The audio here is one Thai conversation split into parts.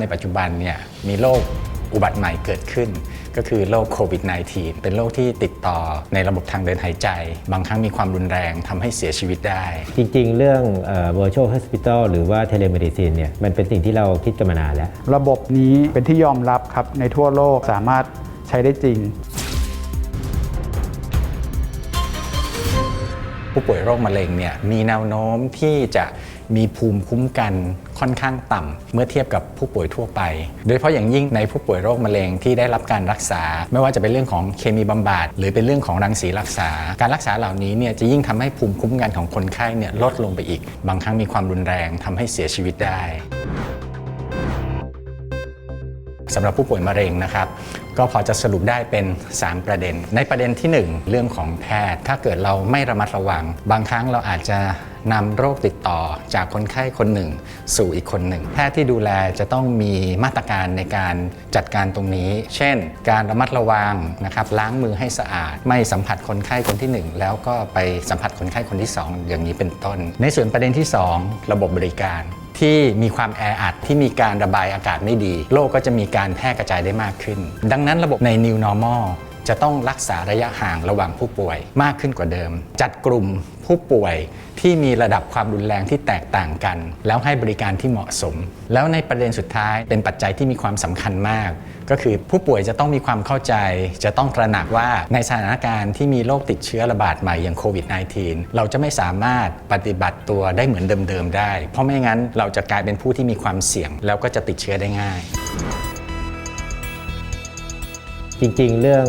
ในปัจจุบันเนี่ยมีโรคอุบัติใหม่เกิดขึ้น ก็คือโรคโควิด -19 เป็นโรคที่ติดต่อในระบบทางเดินหายใจ บางครั้งมีความรุนแรงทำให้เสียชีวิตได้ จริง ๆ เรื่องเอ่อ virtual hospital หรือว่า telemedicine เนี่ยมันเป็นสิ่งที่เราคิดกันมานานแล้ว ระบบนี้เป็นที่ยอมรับครับในทั่วโลกสามารถใช้ได้จริง ผู้ป่วยโรคมะเร็งเนี่ยมีแนวโน้มที่จะมีภูมิคุ้มกัน ค่อนข้างต่ำเมื่อเทียบกับผู้ป่วยทั่วไป โดยเฉพาะอย่างยิ่งในผู้ป่วยโรคมะเร็งที่ได้รับการรักษา ไม่ว่าจะเป็นเรื่องของเคมีบำบัดหรือเป็นเรื่องของรังสีรักษา การรักษาเหล่านี้เนี่ยจะยิ่งทำให้ภูมิคุ้มกันของคนไข้เนี่ยลดลงไปอีก บางครั้งมีความรุนแรงทำให้เสียชีวิตได้สำหรับผู้ป่วยมะเร็งนะครับก็พอจะสรุปได้เป็น 3 ประเด็น ในประเด็นที่ 1 เรื่องของแพทย์ ถ้าเกิดเราไม่ระมัดระวัง บางครั้งเราอาจจะ นำโรคติดต่อจากคนไข้คนหนึ่ง สู่อีกคนหนึ่ง แพทย์ที่ดูแลจะต้องมีมาตรการในการจัดการตรงนี้ เช่น การระมัดระวังนะครับล้างมือให้สะอาด ไม่สัมผัสคนไข้คนที่ 1 แล้วก็ไปสัมผัสคนไข้คนที่ 2 อย่างนี้เป็นต้น ในส่วนประเด็นที่ 2 ระบบบริการที่มีความแออัดที่มีการระบายอากาศไม่ดีโรคก็จะมีการแพร่กระจายได้มากขึ้น ดังนั้นระบบใน New Normal จะต้องรักษาระยะห่างระหว่างผู้ป่วยมากขึ้นกว่าเดิม จัดกลุ่มผู้ป่วยที่มีระดับความรุนแรงที่แตกต่างกัน แล้วให้บริการที่เหมาะสม แล้วในประเด็นสุดท้ายเป็นปัจจัยที่มีความสำคัญมาก ก็คือผู้ป่วยจะต้องมีความเข้าใจ จะต้องตระหนักว่าในสถานการณ์ที่มีโรคติดเชื้อระบาดใหม่อย่างโควิด -19 เราจะไม่สามารถปฏิบัติตัวได้เหมือนเดิมๆได้ เพราะไม่งั้นเราจะกลายเป็นผู้ที่มีความเสี่ยง แล้วก็จะติดเชื้อได้ง่าย จริงๆ เรื่อง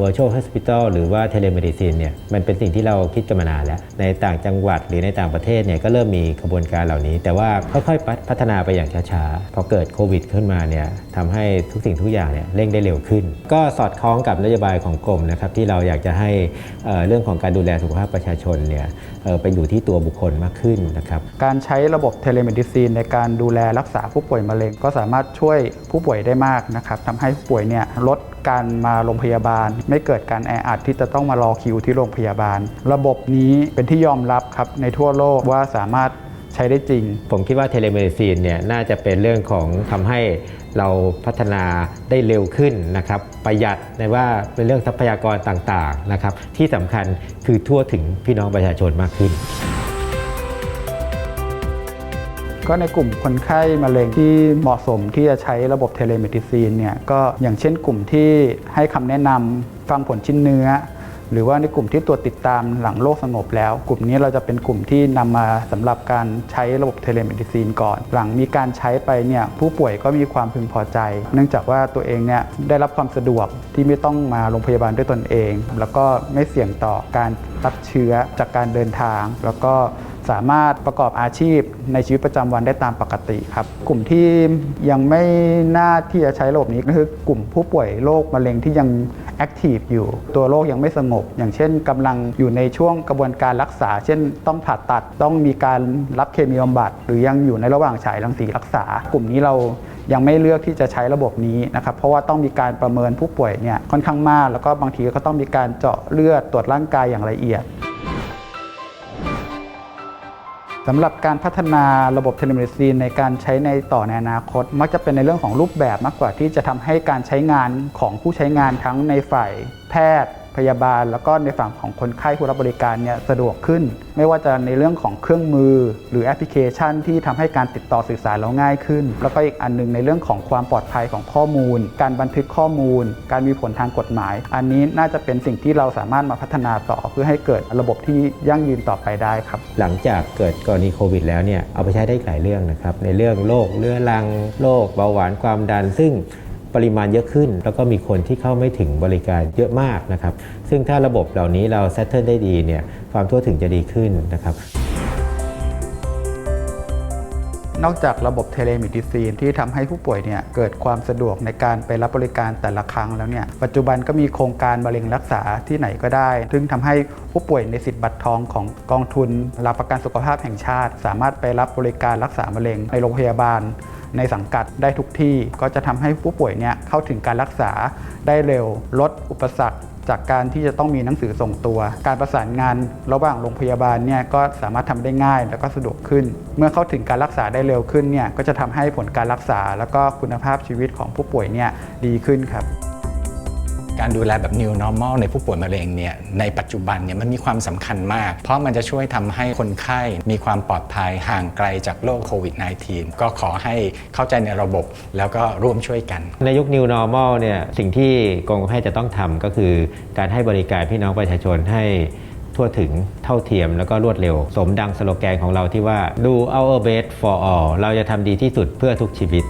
virtual hospital หรือว่า telemedicine เนี่ยมันเป็นสิ่งที่เราคิดกันมานานแล้ว ในต่างจังหวัดหรือในต่างประเทศเนี่ยก็เริ่มมีกระบวนการเหล่านี้ แต่ว่าค่อยๆ พัฒนาไปอย่างช้าๆ พอเกิดโควิดขึ้นมาเนี่ยทำให้ทุกสิ่งทุกอย่างเนี่ยเร่งได้เร็วขึ้น ก็สอดคล้องกับนโยบายของกรมนะครับที่เราอยากจะให้เรื่องของการดูแลสุขภาพประชาชนเนี่ยไปอยู่ที่ตัวบุคคลมากขึ้นนะครับการใช้ระบบเทเลเมดิซีนในการดูแลรักษาผู้ป่วยมะเร็ง ก็สามารถช่วยผู้ป่วยได้มากนะครับทำให้ผู้ป่วยเนี่ยลด การมาโรงพยาบาล ไม่เกิดการแออัดที่จะต้องมารอคิวที่โรงพยาบาล ระบบนี้เป็นที่ยอมรับครับในทั่วโลกว่าสามารถใช้ได้จริง ผมคิดว่าเทเลเมดิซีนเนี่ยน่าจะเป็นเรื่องของทำให้เราพัฒนาได้เร็วขึ้นนะครับ ประหยัดในว่าเป็นเรื่องทรัพยากรต่างๆนะครับ ที่สำคัญคือทั่วถึงพี่น้องประชาชนมากขึ้น ก็ในกลุ่มคนไข้มะเร็งที่เหมาะสมที่จะใช้ระบบเทเลเมดิซีนเนี่ยก็อย่างเช่นกลุ่มที่ให้คำแนะนำฟังผลชิ้นเนื้อ หรือว่าในกลุ่มที่ตรวจติดตามหลังโรคสงบแล้ว กลุ่มนี้เราจะเป็นกลุ่มที่นำมาสำหรับการใช้ระบบเทเลเมดิซีนก่อน หลังมีการใช้ไปเนี่ยผู้ป่วยก็มีความพึงพอใจ เนื่องจากว่าตัวเองเนี่ยได้รับความสะดวกที่ไม่ต้องมาโรงพยาบาลด้วยตนเอง แล้วก็ไม่เสี่ยงต่อการรับเชื้อจากการเดินทาง แล้วก็ สามารถประกอบอาชีพในชีวิตประจำวันได้ตามปกติครับกลุ่มที่ยังไม่น่าที่จะใช้ระบบนี้ก็คือกลุ่มผู้ป่วยโรคมะเร็งที่ยังแอคทีฟอยู่ตัวโรคยังไม่สงบ อย่างเช่นกำลังอยู่ในช่วงกระบวนการรักษา เช่น ต้องผ่าตัดต้องมีการรับเคมีบำบัด หรือยังอยู่ในระหว่างฉายรังสีรักษา กลุ่มนี้เรายังไม่เลือกที่จะใช้ระบบนี้นะครับเพราะว่าต้องมีการประเมินผู้ป่วยเนี่ยค่อนข้างมาก แล้วก็บางทีก็ต้องมีการเจาะเลือดตรวจร่างกายอย่างละเอียด สำหรับการพัฒนาระบบเทเลเมดิซีนในการใช้ในต่อในอนาคต มักจะเป็นในเรื่องของรูปแบบมากกว่าที่จะทำให้การใช้งานของผู้ใช้งานทั้งในฝ่ายแพทย์ พยาบาล แล้วก็ในฝั่งของคนไข้ผู้รับบริการเนี่ยสะดวกขึ้น ไม่ว่าจะในเรื่องของเครื่องมือ หรือแอปพลิเคชันที่ทำให้การติดต่อสื่อสารเราง่ายขึ้น แล้วก็อีกอันหนึงในเรื่องของความปลอดภัยของข้อมูล การบันทึกข้อมูล การมีผลทางกฎหมาย อันนี้น่าจะเป็นสิ่งที่เราสามารถมาพัฒนาต่อเพื่อให้เกิดระบบที่ยั่งยืนต่อไปได้ครับ หลังจากเกิดกรณีโควิดแล้วเนี่ยเอาไปใช้ได้หลายเรื่องนะครับในเรื่องโรคเรื้อรังโรคเบาหวานความดันซึ่ง ปริมาณเยอะขึ้น แล้วก็มีคนที่เข้าไม่ถึงบริการเยอะมากนะครับ ซึ่งถ้าระบบเหล่านี้เราเซตเทิลได้ดีเนี่ยความทั่วถึงจะดีขึ้นนะครับนอกจากระบบเทเลมิดิซีนที่ทำให้ผู้ป่วยเนี่ยเกิดความสะดวกในการไปรับบริการแต่ละครั้งแล้วเนี่ยปัจจุบันก็มีโครงการมะเร็งรักษาที่ไหนก็ได้ ซึ่งทำให้ผู้ป่วยในสิทธิ์บัตรทองของกองทุนหลักประกันสุขภาพแห่งชาติ สามารถไปรับบริการรักษามะเร็งในโรงพยาบาล ในสังกัดได้ทุกที่ก็จะทำให้ผู้ป่วยเนี่ยเข้าถึงการรักษาได้เร็ว ลดอุปสรรคจากการที่จะต้องมีหนังสือส่งตัว การประสานงานระหว่างโรงพยาบาลเนี่ยก็สามารถทำได้ง่ายแล้วก็สะดวกขึ้น เมื่อเข้าถึงการรักษาได้เร็วขึ้นเนี่ยก็จะทำให้ผลการรักษา แล้วก็คุณภาพชีวิตของผู้ป่วยเนี่ยดีขึ้นครับ การดูแลแบบ new normal ในผู้ป่วยมะเร็งเนี่ยในปัจจุบันเนี่ยมันมีความสำคัญมาก เพราะมันจะช่วยทำให้คนไข้มีความปลอดภัยห่างไกลจากโรคโควิด -19 ก็ขอให้เข้าใจในระบบแล้วก็ร่วมช่วยกัน ในยุค New Normal เนี่ยสิ่งที่กรมการแพทย์จะต้องทำก็คือการให้บริการพี่น้องประชาชนให้ทั่วถึงเท่าเทียมแล้วก็รวดเร็ว สมดังสโลแกนของเราที่ว่า do our best for all เราจะทำดีที่สุดเพื่อทุกชีวิต